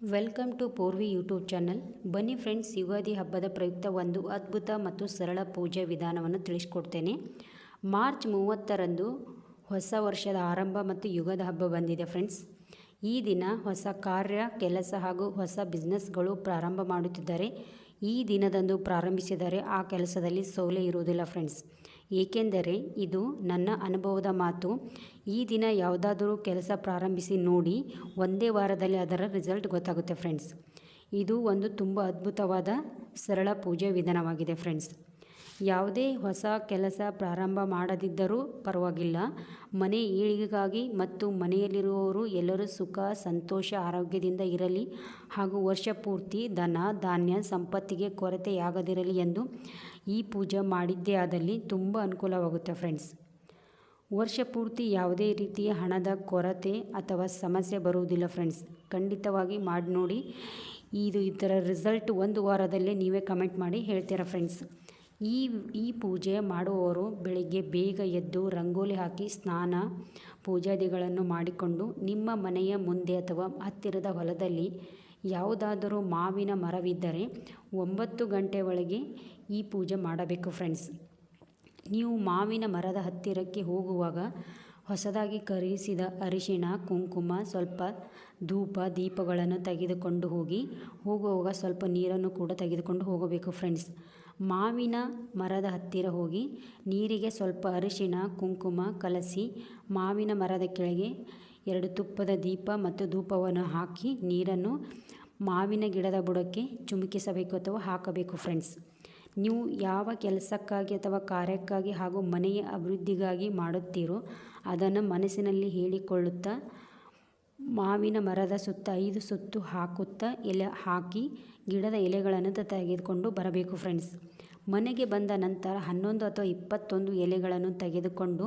Welcome to Purvi YouTube channel. ಬನ್ನಿ friends, Ugadi ಹಬ್ಬದ ಪ್ರಯುಕ್ತ ಒಂದು ಅದ್ಭುತ ಮತ್ತು ಸರಳ ಪೂಜೆ ವಿಧಾನವನ್ನು ತಿಳಿಸ್ಕೊಡ್ತೇನೆ. ಮಾರ್ಚ್ ಮೂವತ್ತರಂದು ಹೊಸ ವರ್ಷದ ಆರಂಭ ಮತ್ತು ಯುಗದ ಹಬ್ಬ ಬಂದಿದೆ ಫ್ರೆಂಡ್ಸ್. ಈ ದಿನ ಹೊಸ ಕಾರ್ಯ, ಕೆಲಸ ಹಾಗೂ ಹೊಸ ಬಿಸ್ನೆಸ್ಗಳು ಪ್ರಾರಂಭ ಮಾಡುತ್ತಿದ್ದಾರೆ. ಈ ದಿನದಂದು ಪ್ರಾರಂಭಿಸಿದರೆ ಆ ಕೆಲಸದಲ್ಲಿ ಸೋಲೆ ಇರುವುದಿಲ್ಲ ಫ್ರೆಂಡ್ಸ್. ಏಕೆಂದರೆ ಇದು ನನ್ನ ಅನುಭವದ ಮಾತು. ಈ ದಿನ ಯಾವುದಾದರೂ ಕೆಲಸ ಪ್ರಾರಂಭಿಸಿ ನೋಡಿ, ಒಂದೇ ವಾರದಲ್ಲಿ ಅದರ ರಿಸಲ್ಟ್ ಗೊತ್ತಾಗುತ್ತೆ, ಫ್ರೆಂಡ್ಸ್. ಇದು ಒಂದು ತುಂಬ ಅದ್ಭುತವಾದ ಸರಳ ಪೂಜೆ ವಿಧಾನವಾಗಿದೆ, ಫ್ರೆಂಡ್ಸ್. ಯಾವುದೇ ಹೊಸ ಕೆಲಸ ಪ್ರಾರಂಭ ಮಾಡದಿದ್ದರೂ ಪರವಾಗಿಲ್ಲ. ಮನೆ ಏಳಿಗೆಗಾಗಿ ಮತ್ತು ಮನೆಯಲ್ಲಿರುವವರು ಎಲ್ಲರೂ ಸುಖ, ಸಂತೋಷ, ಆರೋಗ್ಯದಿಂದ ಇರಲಿ ಹಾಗೂ ವರ್ಷ ಪೂರ್ತಿ ಧನ, ಧಾನ್ಯ, ಸಂಪತ್ತಿಗೆ ಕೊರತೆಯಾಗದಿರಲಿ ಎಂದು ಈ ಪೂಜೆ ಮಾಡಿದ್ದೇ ಆದಲ್ಲಿ ತುಂಬ ಅನುಕೂಲವಾಗುತ್ತೆ ಫ್ರೆಂಡ್ಸ್. ವರ್ಷ ಪೂರ್ತಿ ಯಾವುದೇ ರೀತಿಯ ಹಣದ ಕೊರತೆ ಅಥವಾ ಸಮಸ್ಯೆ ಬರುವುದಿಲ್ಲ ಫ್ರೆಂಡ್ಸ್. ಖಂಡಿತವಾಗಿ ಮಾಡಿ ನೋಡಿ. ಇದು ಇದರ ರಿಸಲ್ಟ್ ಒಂದು ವಾರದಲ್ಲೇ ನೀವೇ ಕಮೆಂಟ್ ಮಾಡಿ ಹೇಳ್ತೀರಾ ಫ್ರೆಂಡ್ಸ್? ಈ ಈ ಪೂಜೆ ಮಾಡುವವರು ಬೆಳಿಗ್ಗೆ ಬೇಗ ಎದ್ದು ರಂಗೋಲಿ ಹಾಕಿ ಸ್ನಾನ, ಪೂಜಾದಿಗಳನ್ನು ಮಾಡಿಕೊಂಡು ನಿಮ್ಮ ಮನೆಯ ಮುಂದೆ ಅಥವಾ ಹತ್ತಿರದ ಹೊಲದಲ್ಲಿ ಯಾವುದಾದರೂ ಮಾವಿನ ಮರವಿದ್ದರೆ ಒಂಬತ್ತು ಗಂಟೆ ಒಳಗೆ ಈ ಪೂಜೆ ಮಾಡಬೇಕು ಫ್ರೆಂಡ್ಸ್ ನೀವು ಮಾವಿನ ಮರದ ಹತ್ತಿರಕ್ಕೆ ಹೋಗುವಾಗ ಹೊಸದಾಗಿ ಖರೀದಿಸಿದ ಅರಿಶಿಣ, ಕುಂಕುಮ, ಸ್ವಲ್ಪ ಧೂಪ, ದೀಪಗಳನ್ನು ತೆಗೆದುಕೊಂಡು ಹೋಗಿ, ಹೋಗುವಾಗ ಸ್ವಲ್ಪ ನೀರನ್ನು ಕೂಡ ತೆಗೆದುಕೊಂಡು ಹೋಗಬೇಕು ಫ್ರೆಂಡ್ಸ್ ಮಾವಿನ ಮರದ ಹತ್ತಿರ ಹೋಗಿ ನೀರಿಗೆ ಸ್ವಲ್ಪ ಅರಿಶಿನ ಕುಂಕುಮ ಕಲಸಿ ಮಾವಿನ ಮರದ ಕೆಳಗೆ ಎರಡು ತುಪ್ಪದ ದೀಪ ಮತ್ತು ಧೂಪವನ್ನು ಹಾಕಿ ನೀರನ್ನು ಮಾವಿನ ಗಿಡದ ಬುಡಕ್ಕೆ ಚುಮುಕಿಸಬೇಕು ಅಥವಾ ಹಾಕಬೇಕು ಫ್ರೆಂಡ್ಸ್ ನೀವು ಯಾವ ಕೆಲಸಕ್ಕಾಗಿ ಅಥವಾ ಕಾರ್ಯಕ್ಕಾಗಿ ಹಾಗೂ ಮನೆಯ ಅಭಿವೃದ್ಧಿಗಾಗಿ ಮಾಡುತ್ತೀರೋ ಅದನ್ನು ಮನಸ್ಸಿನಲ್ಲಿ ಹೇಳಿಕೊಳ್ಳುತ್ತಾ ಮಾವಿನ ಮರದ ಸುತ್ತ ಐದು ಸುತ್ತು ಹಾಕುತ್ತಾ ಎಲೆ ಹಾಕಿ ಗಿಡದ ಎಲೆಗಳನ್ನು ತೆಗೆದುಕೊಂಡು ಬರಬೇಕು ಫ್ರೆಂಡ್ಸ್ ಮನೆಗೆ ಬಂದ ನಂತರ ಹನ್ನೊಂದು ಅಥವಾ ಇಪ್ಪತ್ತೊಂದು ಎಲೆಗಳನ್ನು ತೆಗೆದುಕೊಂಡು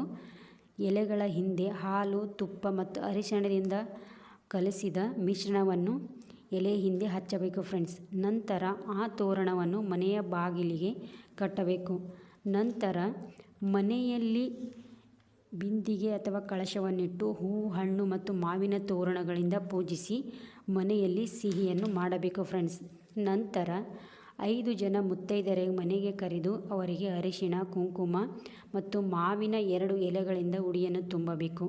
ಎಲೆಗಳ ಹಿಂದೆ ಹಾಲು, ತುಪ್ಪ ಮತ್ತು ಅರಿಶಿಣದಿಂದ ಕಲಸಿದ ಮಿಶ್ರಣವನ್ನು ಎಲೆ ಹಿಂದೆ ಹಚ್ಚಬೇಕು ಫ್ರೆಂಡ್ಸ್ ನಂತರ ಆ ತೋರಣವನ್ನು ಮನೆಯ ಬಾಗಿಲಿಗೆ ಕಟ್ಟಬೇಕು. ನಂತರ ಮನೆಯಲ್ಲಿ ಬಿಂದಿಗೆ ಅಥವಾ ಕಳಶವನ್ನಿಟ್ಟು ಹೂವು, ಹಣ್ಣು ಮತ್ತು ಮಾವಿನ ತೋರಣಗಳಿಂದ ಪೂಜಿಸಿ ಮನೆಯಲ್ಲಿ ಸಿಹಿಯನ್ನು ಮಾಡಬೇಕು ಫ್ರೆಂಡ್ಸ್ ನಂತರ ಐದು ಜನ ಮುತ್ತೈದರೆ ಮನೆಗೆ ಕರೆದು ಅವರಿಗೆ ಅರಿಶಿಣ, ಕುಂಕುಮ ಮತ್ತು ಮಾವಿನ ಎರಡು ಎಲೆಗಳಿಂದ ಉಡಿಯನ್ನು ತುಂಬಬೇಕು.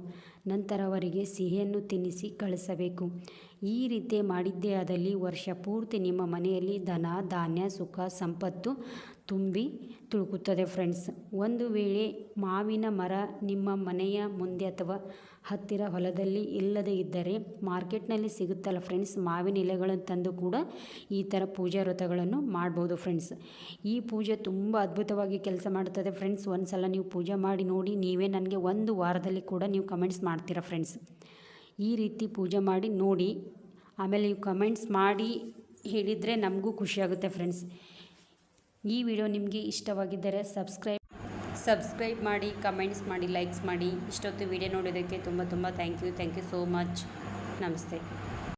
ನಂತರ ಅವರಿಗೆ ಸಿಹಿಯನ್ನು ತಿನ್ನಿಸಿ ಕಳಿಸಬೇಕು. ಈ ರೀತಿ ಮಾಡಿದ್ದೇ ಆದಲ್ಲಿ ವರ್ಷ ಪೂರ್ತಿ ನಿಮ್ಮ ಮನೆಯಲ್ಲಿ ಧನ, ಧಾನ್ಯ, ಸುಖ, ಸಂಪತ್ತು ತುಂಬಿ ತುಳುಕುತ್ತದೆ ಫ್ರೆಂಡ್ಸ್. ಒಂದು ವೇಳೆ ಮಾವಿನ ಮರ ನಿಮ್ಮ ಮನೆಯ ಮುಂದೆ ಅಥವಾ ಹತ್ತಿರ ಹೊಲದಲ್ಲಿ ಇಲ್ಲದೇ ಇದ್ದರೆ ಮಾರ್ಕೆಟ್ನಲ್ಲಿ ಸಿಗುತ್ತಲ್ಲ ಫ್ರೆಂಡ್ಸ್, ಮಾವಿನ ಎಲೆಗಳನ್ನು ತಂದು ಕೂಡ ಈ ಥರ ಪೂಜಾ ವ್ರತಗಳನ್ನು ಮಾಡ್ಬೋದು ಫ್ರೆಂಡ್ಸ್. ಈ ಪೂಜೆ ತುಂಬ ಅದ್ಭುತವಾಗಿ ಕೆಲಸ ಮಾಡುತ್ತದೆ ಫ್ರೆಂಡ್ಸ್. ಒಂದು ಸಲ ನೀವು ಪೂಜೆ ಮಾಡಿ ನೋಡಿ, ನೀವೇ ನನಗೆ ಒಂದು ವಾರದಲ್ಲಿ ಕೂಡ ನೀವು ಕಮೆಂಟ್ಸ್ ಮಾಡ್ತೀರಾ ಫ್ರೆಂಡ್ಸ್. ಈ ರೀತಿ ಪೂಜೆ ಮಾಡಿ ನೋಡಿ, ಆಮೇಲೆ ನೀವು ಕಮೆಂಟ್ಸ್ ಮಾಡಿ ಹೇಳಿದರೆ ನಮಗೂ ಖುಷಿಯಾಗುತ್ತೆ ಫ್ರೆಂಡ್ಸ್. ಈ ವಿಡಿಯೋ ನಿಮಗೆ ಇಷ್ಟವಾಗಿದ್ದರೆ ಸಬ್ಸ್ಕ್ರೈಬ್ ಸಬ್ಸ್ಕ್ರೈಬ್ ಮಾಡಿ, ಕಮೆಂಟ್ಸ್ ಮಾಡಿ, ಲೈಕ್ಸ್ ಮಾಡಿ. ಇಷ್ಟೊತ್ತು ವಿಡಿಯೋ ನೋಡೋದಕ್ಕೆ ತುಂಬ ತುಂಬ thank you. Thank you so much. ನಮಸ್ತೆ.